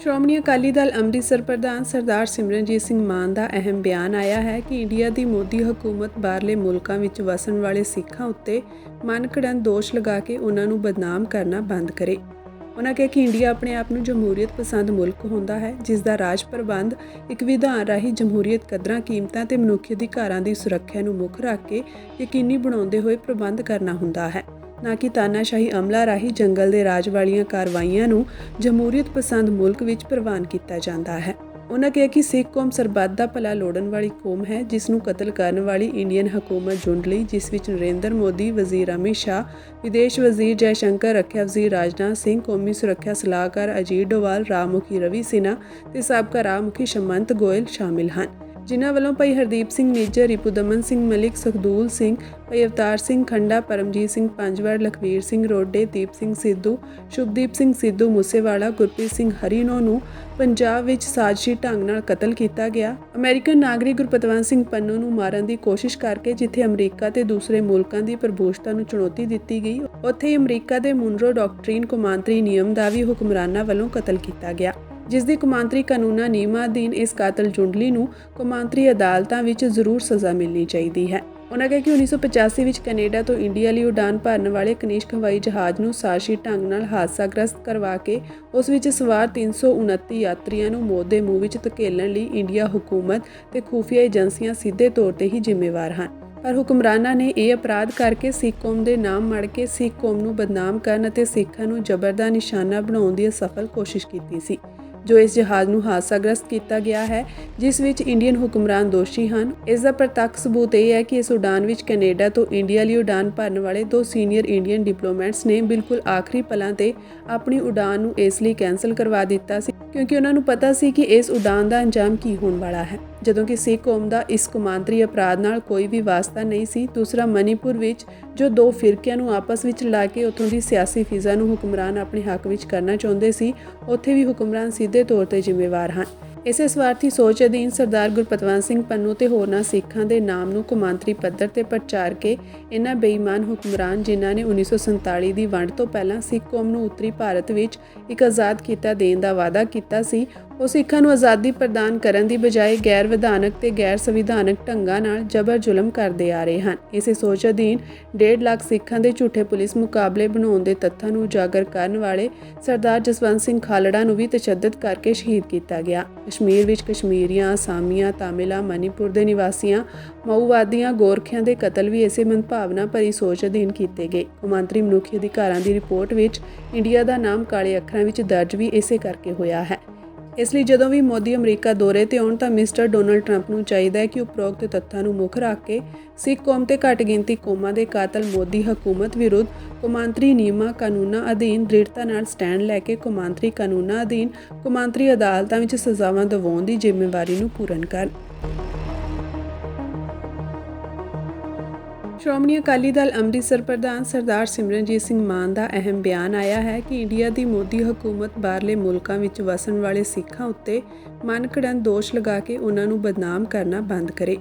ਸ਼੍ਰੋਮਣੀ ਅਕਾਲੀ ਦਲ ਅੰਮ੍ਰਿਤਸਰ ਪ੍ਰਧਾਨ ਸਰਦਾਰ ਸਿਮਰਨਜੀਤ ਸਿੰਘ ਮਾਨ ਦਾ ਅਹਿਮ ਬਿਆਨ ਆਇਆ ਹੈ ਕਿ ਇੰਡੀਆ ਦੀ ਮੋਦੀ ਹਕੂਮਤ ਬਾਹਰਲੇ ਮੁਲਕਾਂ ਵਿੱਚ ਵਸਣ ਵਾਲੇ ਸਿੱਖਾਂ ਉੱਤੇ ਮਨਘੜਨ ਦੋਸ਼ ਲਗਾ ਕੇ ਉਹਨਾਂ ਨੂੰ ਬਦਨਾਮ ਕਰਨਾ ਬੰਦ ਕਰੇ। ਉਹਨਾਂ ਕਿਹਾ ਕਿ ਇੰਡੀਆ ਆਪਣੇ ਆਪ ਨੂੰ ਜਮਹੂਰੀਅਤ ਪਸੰਦ ਮੁਲਕ ਹੁੰਦਾ ਹੈ, ਜਿਸ ਦਾ ਰਾਜ ਪ੍ਰਬੰਧ ਇੱਕ ਵਿਧਾਨ ਰਾਹੀਂ ਜਮਹੂਰੀਅਤ ਕਦਰਾਂ, ਕੀਮਤਾਂ ਤੇ ਮਨੁੱਖੀ ਅਧਿਕਾਰਾਂ ਦੀ ਸੁਰੱਖਿਆ ਨੂੰ ਮੁੱਖ ਰੱਖ ਕੇ ਯਕੀਨੀ ਬਣਾਉਂਦੇ ਹੋਏ ਪ੍ਰਬੰਧ ਕਰਨਾ ਹੁੰਦਾ ਹੈ। ਨਾ ਕਿ ਤਾਨਾਸ਼ਾਹੀ ਅਮਲਾ ਰਾਹੀਂ ਜੰਗਲ ਦੇ ਰਾਜ ਵਾਲੀਆਂ ਕਾਰਵਾਈਆਂ ਨੂੰ ਜਮਹੂਰੀਅਤ ਪਸੰਦ ਮੁਲਕ ਵਿੱਚ ਪ੍ਰਵਾਨ ਕੀਤਾ ਜਾਂਦਾ ਹੈ। ਉਹਨਾਂ ਕਿਹਾ ਕਿ ਸਿੱਖ ਕੌਮ ਸਰਬੱਤ ਦਾ ਭਲਾ ਲੋੜਨ ਵਾਲੀ ਕੌਮ ਹੈ, ਜਿਸ ਨੂੰ ਕਤਲ ਕਰਨ ਵਾਲੀ ਇੰਡੀਅਨ ਹਕੂਮਤ ਜੁੰਡ ਲਈ, ਜਿਸ ਵਿੱਚ ਨਰਿੰਦਰ ਮੋਦੀ, ਵਜ਼ੀਰ ਅਮਿਤ ਸ਼ਾਹ, ਵਿਦੇਸ਼ ਵਜ਼ੀਰ ਜੈ ਸ਼ੰਕਰ ਰੱਖਿਆ ਵਜ਼ੀਰ ਰਾਜਨਾਥ ਸਿੰਘ, ਕੌਮੀ ਸੁਰੱਖਿਆ ਸਲਾਹਕਾਰ ਅਜੀਤ ਡੋਵਾਲ ਰਾਮ ਮੁਖੀ ਰਵੀ ਸਿਨਾ ਤੇ ਸਾਬਕਾ ਰਾਮ ਮੁਖੀ ਸ਼ਮੰਤ ਗੋਇਲ ਸ਼ਾਮਿਲ ਹਨ। ਜਿਨ੍ਹਾਂ ਵੱਲੋਂ ਭਾਈ ਹਰਦੀਪ ਸਿੰਘ ਮੇਜਰ ਰਿਪੂ ਦਮਨ ਸਿੰਘ ਮਲਿਕ, ਸੁਖਦੂਲ ਸਿੰਘ, ਭਾਈ ਅਵਤਾਰ ਸਿੰਘ ਖੰਡਾ, ਪਰਮਜੀਤ ਸਿੰਘ ਪੰਜਵੜ, ਲਖਵੀਰ ਸਿੰਘ ਰੋਡੇ, ਦੀਪ ਸਿੰਘ ਸਿੱਧੂ, ਸ਼ੁਭਦੀਪ ਸਿੰਘ ਸਿੱਧੂ ਮੂਸੇਵਾਲਾ, ਗੁਰਪ੍ਰੀਤ ਸਿੰਘ ਹਰੀਨੋ ਨੂੰ ਪੰਜਾਬ ਵਿੱਚ ਸਾਜ਼ਿਸ਼ੀ ਢੰਗ ਨਾਲ ਕਤਲ ਕੀਤਾ ਗਿਆ। ਅਮਰੀਕਨ ਨਾਗਰਿਕ ਗੁਰਪਤਵੰਤ ਸਿੰਘ ਪੰਨੂ ਨੂੰ ਮਾਰਨ ਦੀ ਕੋਸ਼ਿਸ਼ ਕਰਕੇ ਜਿੱਥੇ ਅਮਰੀਕਾ ਤੇ ਦੂਸਰੇ ਮੁਲਕਾਂ ਦੀ ਪ੍ਰਭੂਸ਼ਤਾ ਨੂੰ ਚੁਣੌਤੀ ਦਿੱਤੀ ਗਈ, ਉੱਥੇ ਹੀ ਅਮਰੀਕਾ ਦੇ ਮੁਨਰੋ ਡਾਕਟਰੀਨ ਕੌਮਾਂਤਰੀ ਨਿਯਮ ਦਾ ਵੀ ਹੁਕਮਰਾਨਾਂ ਵੱਲੋਂ ਕਤਲ ਕੀਤਾ ਗਿਆ। ਜਿਸ ਦੀ ਕੁਮਾਂਤਰੀ ਕਾਨੂੰਨਾਂ ਨਿਯਮਾਂ ਅਧੀਨ ਇਸ ਕਾਤਲ ਜੁੰਡਲੀ ਨੂੰ ਕੌਮਾਂਤਰੀ ਅਦਾਲਤਾਂ ਵਿੱਚ ਜ਼ਰੂਰ ਸਜ਼ਾ ਮਿਲਣੀ ਚਾਹੀਦੀ ਹੈ। ਉਹਨਾਂ ਕਿਹਾ ਕਿ 1985 ਵਿੱਚ ਕੈਨੇਡਾ ਤੋਂ ਇੰਡੀਆ ਲਈ ਉਡਾਨ ਭਰਨ ਵਾਲੇ ਕਨਿਸ਼ਕ ਹਵਾਈ ਜਹਾਜ਼ ਨੂੰ ਸਾਸ਼ੀ ਢੰਗ ਨਾਲ ਹਾਦਸਾਗ੍ਰਸਤ ਕਰਵਾ ਕੇ ਉਸ ਵਿੱਚ ਸਵਾਰ 329 ਯਾਤਰੀਆਂ ਨੂੰ ਮੌਤ ਦੇ ਮੂੰਹ ਵਿੱਚ ਧਕੇਲਣ ਲਈ ਇੰਡੀਆ ਹਕੂਮਤ ਤੇ ਖੂਫੀਆ ਏਜੰਸੀਆਂ ਸਿੱਧੇ ਤੌਰ ਤੇ ਹੀ ਜ਼ਿੰਮੇਵਾਰ ਹਨ। ਪਰ ਹੁਕਮਰਾਨਾਂ ਨੇ ਇਹ ਅਪਰਾਧ ਕਰਕੇ ਸਿੱਖ ਕੌਮ ਦੇ ਨਾਮ ਮੜ ਕੇ ਸਿੱਖ ਕੌਮ ਨੂੰ ਬਦਨਾਮ ਕਰਨ ਅਤੇ ਸਿੱਖਾਂ ਨੂੰ ਜ਼ਬਰ ਦਾ ਨਿਸ਼ਾਨਾ ਬਣਾਉਣ ਦੀ ਅਸਫਲ ਕੋਸ਼ਿਸ਼ ਕੀਤੀ ਸੀ। ਜੋ ਇਸ ਜਹਾਜ਼ ਨੂੰ ਹਾਦਸਾਗ੍ਰਸਤ ਕੀਤਾ ਗਿਆ ਹੈ, ਜਿਸ ਵਿੱਚ ਇੰਡੀਅਨ ਹੁਕਮਰਾਨ ਦੋਸ਼ੀ ਹਨ। ਇਸ ਦਾ ਪ੍ਰਤੱਖ ਸਬੂਤ ਇਹ ਹੈ ਕਿ ਇਸ ਉਡਾਨ ਵਿੱਚ ਕੈਨੇਡਾ ਤੋਂ ਇੰਡੀਆ ਲਈ ਉਡਾਨ ਭਰਨ ਵਾਲੇ ਦੋ ਸੀਨੀਅਰ ਇੰਡੀਅਨ ਡਿਪਲੋਮੈਟਸ ਨੇ ਬਿਲਕੁਲ ਆਖਰੀ ਪਲਾਂ ਤੇ ਆਪਣੀ ਉਡਾਨ ਨੂੰ ਇਸ ਲਈ ਕੈਨਸਲ ਕਰਵਾ ਦਿੱਤਾ ਸੀ, ਕਿਉਂਕਿ ਉਹਨਾਂ ਨੂੰ ਪਤਾ ਸੀ ਕਿ ਇਸ ਉਡਾਨ ਦਾ ਅੰਜਾਮ ਕੀ ਹੋਣ ਵਾਲਾ ਹੈ। ਜਦੋਂ ਕਿ ਸਿੱਖ ਕੌਮ ਦਾ ਇਸ ਕੌਮਾਂਤਰੀ ਅਪਰਾਧ ਨਾਲ ਕੋਈ ਵੀ ਵਾਸਤਾ ਨਹੀਂ ਸੀ, ਦੂਸਰਾ ਮਨੀਪੁਰ ਵਿੱਚ ਜੋ ਦੋ ਫਿਰਕਿਆਂ ਨੂੰ ਆਪਸ ਵਿੱਚ ਲਾ ਕੇ ਉੱਥੋਂ ਦੀ ਸਿਆਸੀ ਫਿਜ਼ਾ ਨੂੰ ਹੁਕਮਰਾਨ ਆਪਣੇ ਹੱਕ ਵਿੱਚ ਕਰਨਾ ਚਾਹੁੰਦੇ ਸੀ, ਉੱਥੇ ਵੀ ਹੁਕਮਰਾਨ ਸਿੱਧੇ ਤੌਰ ਤੇ ਜ਼ਿੰਮੇਵਾਰ ਹਨ। ਇਸੇ ਸਵਾਰਥੀ ਸੋਚ ਅਧੀਨ ਸਰਦਾਰ ਗੁਰਪਤਵੰਤ ਸਿੰਘ ਪੰਨੂ ਤੇ ਹੋਰਨਾਂ ਸਿੱਖਾਂ ਦੇ ਨਾਮ ਨੂੰ ਕੌਮਾਂਤਰੀ ਪੱਧਰ ਤੇ ਪ੍ਰਚਾਰ ਕੇ ਇਹਨਾਂ ਬੇਈਮਾਨ ਹੁਕਮਰਾਨ ਜਿਨ੍ਹਾਂ ਨੇ 1947 ਦੀ ਵੰਡ ਤੋਂ ਪਹਿਲਾਂ ਸਿੱਖ ਕੌਮ ਨੂੰ ਉੱਤਰੀ ਭਾਰਤ ਵਿੱਚ ਇੱਕ ਆਜ਼ਾਦ ਕੀਤਾ ਦੇਣ ਦਾ ਵਾਅਦਾ ਕੀਤਾ ਸੀ ਉਹ ਸਿੱਖਾਂ ਨੂੰ ਆਜ਼ਾਦੀ ਪ੍ਰਦਾਨ ਕਰਨ ਦੀ ਬਜਾਏ ਗੈਰ ਵਿਧਾਨਕ ਤੇ ਗੈਰ ਸੰਵਿਧਾਨਕ ਢੰਗਾਂ ਨਾਲ ਜ਼ਬਰ ਜ਼ੁਲਮ ਕਰਦੇ ਆ ਰਹੇ ਹਨ। ਇਸੇ ਸੋਚ ਅਧੀਨ 1.5 ਲੱਖ ਸਿੱਖਾਂ ਦੇ ਝੂਠੇ ਪੁਲਿਸ ਮੁਕਾਬਲੇ ਬਣਾਉਣ ਦੇ ਤੱਥਾਂ ਨੂੰ ਉਜਾਗਰ ਕਰਨ ਵਾਲੇ ਸਰਦਾਰ ਜਸਵੰਤ ਸਿੰਘ ਖਾਲੜਾ ਨੂੰ ਵੀ ਤਸ਼ੱਦਦ ਕਰਕੇ ਸ਼ਹੀਦ ਕੀਤਾ ਗਿਆ। ਕਸ਼ਮੀਰ ਵਿੱਚ ਕਸ਼ਮੀਰੀਆਂ, ਅਸਾਮੀਆਂ, ਤਾਮਿਲਾਂ, ਮਨੀਪੁਰ ਦੇ ਨਿਵਾਸੀਆਂ ਮਊਵਾਦੀਆਂ ਗੋਰਖਿਆਂ ਦੇ ਕਤਲ ਵੀ ਇਸੇ ਮਨਭਾਵਨਾ ਭਰੀ ਸੋਚ ਅਧੀਨ ਕੀਤੇ ਗਏ। ਕੌਮਾਂਤਰੀ ਮਨੁੱਖੀ ਅਧਿਕਾਰਾਂ ਦੀ ਰਿਪੋਰਟ ਵਿੱਚ ਇੰਡੀਆ ਦਾ ਨਾਮ ਕਾਲੇ ਅੱਖਰਾਂ ਵਿੱਚ ਦਰਜ ਵੀ ਇਸੇ ਕਰਕੇ ਹੋਇਆ ਹੈ। ਇਸ ਲਈ ਜਦੋਂ ਵੀ ਮੋਦੀ ਅਮਰੀਕਾ ਦੌਰੇ ਤੇ ਆਉਣ ਤਾਂ ਮਿਸਟਰ ਡੋਨਲਡ ਟਰੰਪ ਨੂੰ ਚਾਹੀਦਾ ਹੈ ਕਿ ਉਪਰੋਕਤ ਤੱਥਾਂ ਨੂੰ ਮੁੱਖ ਰੱਖ ਕੇ ਸਿੱਖ ਕੌਮ ਤੇ ਘੱਟ ਗਿਣਤੀ ਕੌਮਾਂ ਦੇ ਕਾਤਲ ਮੋਦੀ ਹਕੂਮਤ ਵਿਰੁੱਧ ਕੌਮਾਂਤਰੀ ਨਿਯਮਾਂ, ਕਾਨੂੰਨਾਂ ਅਧੀਨ ਦ੍ਰਿੜਤਾ ਨਾਲ ਸਟੈਂਡ ਲੈ ਕੇ ਕੌਮਾਂਤਰੀ ਕਾਨੂੰਨਾਂ ਅਧੀਨ ਕੌਮਾਂਤਰੀ ਅਦਾਲਤਾਂ ਵਿੱਚ ਸਜ਼ਾਵਾਂ ਦਿਵਾਉਣ ਦੀ ਜ਼ਿੰਮੇਵਾਰੀ ਨੂੰ ਪੂਰਨ ਕਰਨ। ਸ਼੍ਰੋਮਣੀ ਅਕਾਲੀ ਦਲ ਅੰਮ੍ਰਿਤਸਰ ਪ੍ਰਧਾਨ ਸਰਦਾਰ ਸਿਮਰਨਜੀਤ ਸਿੰਘ ਮਾਨ ਦਾ ਅਹਿਮ ਬਿਆਨ ਆਇਆ ਹੈ ਕਿ ਇੰਡੀਆ ਦੀ ਮੋਦੀ ਹਕੂਮਤ ਬਾਹਰਲੇ ਮੁਲਕਾਂ ਵਿੱਚ ਵਸਣ ਵਾਲੇ ਸਿੱਖਾਂ ਉੱਤੇ ਮਨਘੜਨ ਦੋਸ਼ ਲਗਾ ਕੇ ਉਹਨਾਂ ਨੂੰ ਬਦਨਾਮ ਕਰਨਾ ਬੰਦ ਕਰੇ।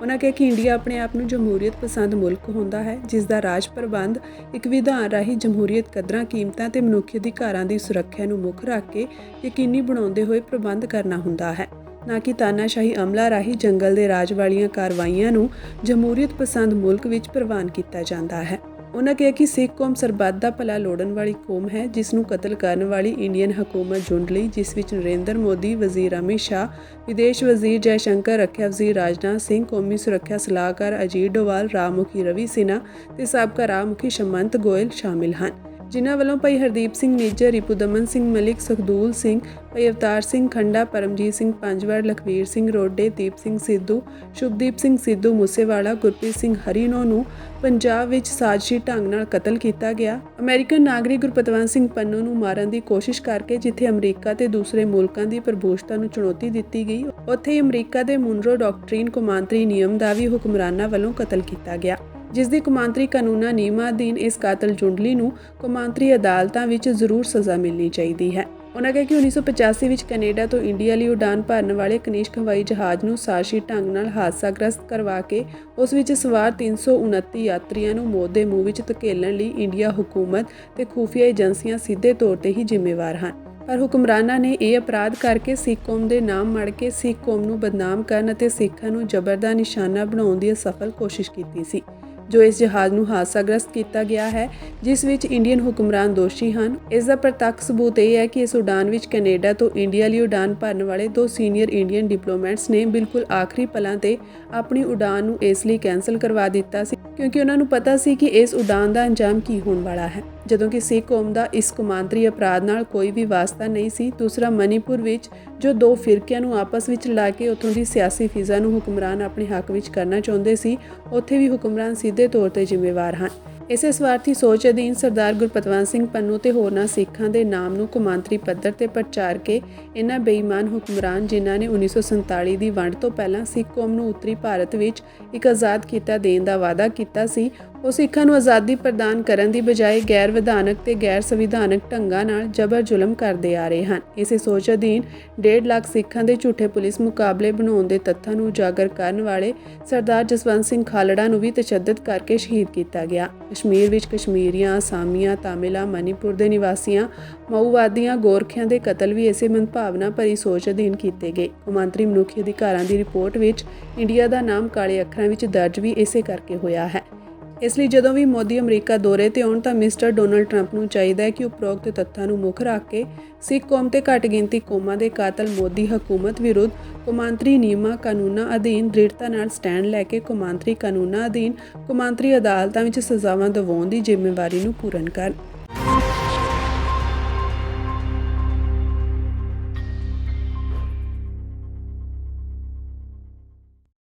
ਉਹਨਾਂ ਕਿਹਾ ਕਿ ਇੰਡੀਆ ਆਪਣੇ ਆਪ ਨੂੰ ਜਮਹੂਰੀਅਤ ਪਸੰਦ ਮੁਲਕ ਹੁੰਦਾ ਹੈ, ਜਿਸ ਦਾ ਰਾਜ ਪ੍ਰਬੰਧ ਇੱਕ ਵਿਧਾਨ ਰਾਹੀਂ ਜਮਹੂਰੀਅਤ ਕਦਰਾਂ, ਕੀਮਤਾਂ ਤੇ ਮਨੁੱਖੀ ਅਧਿਕਾਰਾਂ ਦੀ ਸੁਰੱਖਿਆ ਨੂੰ ਮੁੱਖ ਰੱਖ ਕੇ ਯਕੀਨੀ ਬਣਾਉਂਦੇ ਹੋਏ ਪ੍ਰਬੰਧ ਕਰਨਾ ਹੁੰਦਾ ਹੈ। ਨਾ ਕਿ ਤਾਨਾਸ਼ਾਹੀ ਅਮਲਾ ਰਾਹੀਂ ਜੰਗਲ ਦੇ ਰਾਜ ਵਾਲੀਆਂ ਕਾਰਵਾਈਆਂ ਨੂੰ ਜਮਹੂਰੀਅਤ ਪਸੰਦ ਮੁਲਕ ਵਿੱਚ ਪ੍ਰਵਾਨ ਕੀਤਾ ਜਾਂਦਾ ਹੈ। ਉਹਨਾਂ ਕਿਹਾ ਕਿ ਸਿੱਖ ਕੌਮ ਸਰਬੱਤ ਦਾ ਭਲਾ ਲੋੜਨ ਵਾਲੀ ਕੌਮ ਹੈ, ਜਿਸ ਨੂੰ ਕਤਲ ਕਰਨ ਵਾਲੀ ਇੰਡੀਅਨ ਹਕੂਮਤ ਜੁੰਡ ਲਈ, ਜਿਸ ਵਿੱਚ ਨਰਿੰਦਰ ਮੋਦੀ, ਵਜ਼ੀਰ ਅਮਿਤ ਸ਼ਾਹ, ਵਿਦੇਸ਼ ਵਜ਼ੀਰ ਜੈ ਸ਼ੰਕਰ ਰੱਖਿਆ ਵਜ਼ੀਰ ਰਾਜਨਾਥ ਸਿੰਘ, ਕੌਮੀ ਸੁਰੱਖਿਆ ਸਲਾਹਕਾਰ ਅਜੀਤ ਡੋਵਾਲ ਰਾਮ ਮੁਖੀ ਰਵੀ ਸਿਨਾ ਤੇ ਸਾਬਕਾ ਰਾਮ ਮੁਖੀ ਸ਼ਮੰਤ ਗੋਇਲ ਸ਼ਾਮਿਲ ਹਨ। ਜਿਨ੍ਹਾਂ ਵੱਲੋਂ ਭਾਈ ਹਰਦੀਪ ਸਿੰਘ ਮੇਜਰ, ਰਿਪੁਦਮਨ ਸਿੰਘ ਮਲਿਕ, ਸੁਖਦੂਲ ਸਿੰਘ, ਭਾਈ ਅਵਤਾਰ ਸਿੰਘ ਖੰਡਾ, ਪਰਮਜੀਤ ਸਿੰਘ ਪੰਜਵੜ ਲਖਵੀਰ ਸਿੰਘ ਰੋਡੇ, ਦੀਪ ਸਿੰਘ ਸਿੱਧੂ, ਸ਼ੁਭਦੀਪ ਸਿੰਘ ਸਿੱਧੂ ਮੂਸੇਵਾਲਾ, ਗੁਰਪ੍ਰੀਤ ਸਿੰਘ ਹਰੀਨੋ ਨੂੰ ਪੰਜਾਬ ਵਿੱਚ ਸਾਜ਼ਿਸ਼ੀ ਢੰਗ ਨਾਲ ਕਤਲ ਕੀਤਾ ਗਿਆ। ਅਮਰੀਕਨ ਨਾਗਰਿਕ ਗੁਰਪਤਵੰਤ ਸਿੰਘ ਪੰਨੂ ਨੂੰ ਮਾਰਨ ਦੀ ਕੋਸ਼ਿਸ਼ ਕਰਕੇ ਜਿੱਥੇ ਅਮਰੀਕਾ ਤੇ ਦੂਸਰੇ ਮੁਲਕਾਂ ਦੀ ਪ੍ਰਭੂਸ਼ਤਾ ਨੂੰ ਚੁਣੌਤੀ ਦਿੱਤੀ ਗਈ, ਉੱਥੇ ਹੀ ਅਮਰੀਕਾ ਦੇ ਮੁਨਰੋ ਡਾਕਟਰੀਨ ਕੌਮਾਂਤਰੀ ਨਿਯਮ ਦਾ ਵੀ ਹੁਕਮਰਾਨਾਂ ਵੱਲੋਂ ਕਤਲ ਕੀਤਾ ਗਿਆ। ਜਿਸ ਦੀ ਕੌਮਾਂਤਰੀ ਕਾਨੂੰਨਾਂ ਨਿਯਮਾਂ ਅਧੀਨ ਇਸ ਕਾਤਲ ਜੁੰਡਲੀ ਨੂੰ ਕੌਮਾਂਤਰੀ ਅਦਾਲਤਾਂ ਵਿੱਚ ਜ਼ਰੂਰ ਸਜ਼ਾ ਮਿਲਣੀ ਚਾਹੀਦੀ ਹੈ। ਉਹਨਾਂ ਕਿਹਾ ਕਿ 1985 ਵਿੱਚ ਕੈਨੇਡਾ ਤੋਂ ਇੰਡੀਆ ਲਈ ਉਡਾਨ ਭਰਨ ਵਾਲੇ ਕਨਿਸ਼ਕ ਹਵਾਈ ਜਹਾਜ਼ ਨੂੰ ਸਾਜ਼ਿਸ਼ੀ ਢੰਗ ਨਾਲ ਹਾਦਸਾਗ੍ਰਸਤ ਕਰਵਾ ਕੇ ਉਸ ਵਿੱਚ ਸਵਾਰ 329 ਯਾਤਰੀਆਂ ਨੂੰ ਮੌਤ ਦੇ ਮੂੰਹ ਵਿੱਚ ਧਕੇਲਣ ਲਈ ਇੰਡੀਆ ਹਕੂਮਤ ਤੇ ਖੂਫੀਆ ਏਜੰਸੀਆਂ ਸਿੱਧੇ ਤੌਰ ਤੇ ਹੀ ਜ਼ਿੰਮੇਵਾਰ ਹਨ। ਪਰ ਹੁਕਮਰਾਨਾਂ ਨੇ ਇਹ ਅਪਰਾਧ ਕਰਕੇ ਸਿੱਖ ਕੌਮ ਦੇ ਨਾਮ ਮੜ ਕੇ ਸਿੱਖ ਕੌਮ ਨੂੰ ਬਦਨਾਮ ਕਰਨ ਅਤੇ ਸਿੱਖਾਂ ਨੂੰ ਜ਼ਬਰ ਦਾ ਨਿਸ਼ਾਨਾ ਬਣਾਉਣ ਦੀ ਅਸਫਲ ਕੋਸ਼ਿਸ਼ ਕੀਤੀ ਸੀ। ਜੋ ਇਸ ਜਹਾਜ਼ ਨੂੰ ਹਾਦਸਾਗ੍ਰਸਤ ਕੀਤਾ ਗਿਆ ਹੈ, ਜਿਸ ਵਿੱਚ ਇੰਡੀਅਨ ਹੁਕਮਰਾਨ ਦੋਸ਼ੀ ਹਨ। ਇਸ ਦਾ ਪ੍ਰਤੱਖ ਸਬੂਤ ਇਹ ਹੈ ਕਿ ਇਸ ਉਡਾਨ ਵਿੱਚ ਕੈਨੇਡਾ ਤੋਂ ਇੰਡੀਆ ਲਈ ਉਡਾਨ ਭਰਨ ਵਾਲੇ ਦੋ ਸੀਨੀਅਰ ਇੰਡੀਅਨ ਡਿਪਲੋਮੈਟਸ ਨੇ ਬਿਲਕੁਲ ਆਖਰੀ ਪਲਾਂ ਤੇ ਆਪਣੀ ਉਡਾਨ ਨੂੰ ਇਸ ਲਈ ਕੈਨਸਲ ਕਰਵਾ ਦਿੱਤਾ ਸੀ, ਕਿਉਂਕਿ ਉਹਨਾਂ ਨੂੰ ਪਤਾ ਸੀ ਕਿ ਇਸ ਉਡਾਨ ਦਾ ਅੰਜਾਮ ਕੀ ਹੋਣ ਵਾਲਾ ਹੈ। ਜਦੋਂ ਕਿ ਸਿੱਖ ਕੌਮ ਦਾ ਇਸ ਕੌਮਾਂਤਰੀ ਅਪਰਾਧ ਨਾਲ ਕੋਈ ਵੀ ਵਾਸਤਾ ਨਹੀਂ ਸੀ, ਦੂਸਰਾ ਮਨੀਪੁਰ ਵਿੱਚ ਜੋ ਦੋ ਫਿਰਕਿਆਂ ਨੂੰ ਆਪਸ ਵਿੱਚ ਲਾ ਕੇ ਉੱਥੋਂ ਦੀ ਸਿਆਸੀ ਫਿਜ਼ਾ ਨੂੰ ਹੁਕਮਰਾਨ ਆਪਣੇ ਹੱਕ ਵਿੱਚ ਕਰਨਾ ਚਾਹੁੰਦੇ ਸੀ, ਉੱਥੇ ਵੀ ਹੁਕਮਰਾਨ ਸਿੱਧੇ ਤੌਰ ਤੇ ਜ਼ਿੰਮੇਵਾਰ ਹਨ। ਇਸੇ ਸਵਾਰਥੀ ਸੋਚ ਅਧੀਨ ਸਰਦਾਰ ਗੁਰਪਤਵੰਤ ਸਿੰਘ ਪੰਨੂ ਤੇ ਹੋਰਨਾਂ ਸਿੱਖਾਂ ਦੇ ਨਾਮ ਨੂੰ ਕੌਮਾਂਤਰੀ ਪੱਧਰ ਤੇ ਪ੍ਰਚਾਰ ਕੇ ਇਹਨਾਂ ਬੇਈਮਾਨ ਹੁਕਮਰਾਨ ਜਿਨ੍ਹਾਂ ਨੇ 1947 ਦੀ ਵੰਡ ਤੋਂ ਪਹਿਲਾਂ ਸਿੱਖ ਕੌਮ ਨੂੰ ਉੱਤਰੀ ਭਾਰਤ ਵਿੱਚ ਇੱਕ ਆਜ਼ਾਦ ਕੀਤਾ ਦੇਣ ਦਾ ਵਾਅਦਾ ਕੀਤਾ ਸੀ ਉਹ ਸਿੱਖਾਂ ਨੂੰ ਆਜ਼ਾਦੀ ਪ੍ਰਦਾਨ ਕਰਨ ਦੀ ਬਜਾਏ ਗੈਰ ਵਿਧਾਨਕ ਤੇ ਗੈਰ ਸੰਵਿਧਾਨਕ ਢੰਗਾਂ ਨਾਲ ਜ਼ਬਰ ਜ਼ੁਲਮ ਕਰਦੇ ਆ ਰਹੇ ਹਨ। ਇਸੇ ਸੋਚ ਅਧੀਨ 1.5 ਲੱਖ ਸਿੱਖਾਂ ਦੇ ਝੂਠੇ ਪੁਲਿਸ ਮੁਕਾਬਲੇ ਬਣਾਉਣ ਦੇ ਤੱਥਾਂ ਨੂੰ ਉਜਾਗਰ ਕਰਨ ਵਾਲੇ ਸਰਦਾਰ ਜਸਵੰਤ ਸਿੰਘ ਖਾਲੜਾ ਨੂੰ ਵੀ ਤਸ਼ੱਦਦ ਕਰਕੇ ਸ਼ਹੀਦ ਕੀਤਾ ਗਿਆ। ਕਸ਼ਮੀਰ ਵਿੱਚ ਕਸ਼ਮੀਰੀਆਂ, ਅਸਾਮੀਆਂ, ਤਾਮਿਲਾਂ, ਮਨੀਪੁਰ ਦੇ ਨਿਵਾਸੀਆਂ ਮਊਵਾਦੀਆਂ ਗੋਰਖਿਆਂ ਦੇ ਕਤਲ ਵੀ ਇਸੇ ਮਨਭਾਵਨਾ ਭਰੀ ਸੋਚ ਅਧੀਨ ਕੀਤੇ ਗਏ। ਕੌਮਾਂਤਰੀ ਮਨੁੱਖੀ ਅਧਿਕਾਰਾਂ ਦੀ ਰਿਪੋਰਟ ਵਿੱਚ ਇੰਡੀਆ ਦਾ ਨਾਮ ਕਾਲੇ ਅੱਖਰਾਂ ਵਿੱਚ ਦਰਜ ਵੀ ਇਸੇ ਕਰਕੇ ਹੋਇਆ ਹੈ। ਇਸ ਲਈ ਜਦੋਂ ਵੀ ਮੋਦੀ ਅਮਰੀਕਾ ਦੌਰੇ ਤੇ ਆਉਣ ਤਾਂ ਮਿਸਟਰ ਡੋਨਲਡ ਟਰੰਪ ਨੂੰ ਚਾਹੀਦਾ ਹੈ ਕਿ ਉਪਰੋਕਤ ਤੱਥਾਂ ਨੂੰ ਮੁੱਖ ਰੱਖ ਕੇ ਸਿੱਖ ਕੌਮ ਤੇ ਘੱਟ ਗਿਣਤੀ ਕੌਮਾਂ ਦੇ ਕਾਤਲ ਮੋਦੀ ਹਕੂਮਤ ਵਿਰੁੱਧ ਕੌਮਾਂਤਰੀ ਨਿਯਮਾਂ, ਕਾਨੂੰਨਾਂ ਅਧੀਨ ਦ੍ਰਿੜਤਾ ਨਾਲ ਸਟੈਂਡ ਲੈ ਕੇ ਕੌਮਾਂਤਰੀ ਕਾਨੂੰਨਾਂ ਅਧੀਨ ਕੌਮਾਂਤਰੀ ਅਦਾਲਤਾਂ ਵਿੱਚ ਸਜ਼ਾਵਾਂ ਦਿਵਾਉਣ ਦੀ ਜ਼ਿੰਮੇਵਾਰੀ ਨੂੰ ਪੂਰਨ ਕਰਨ।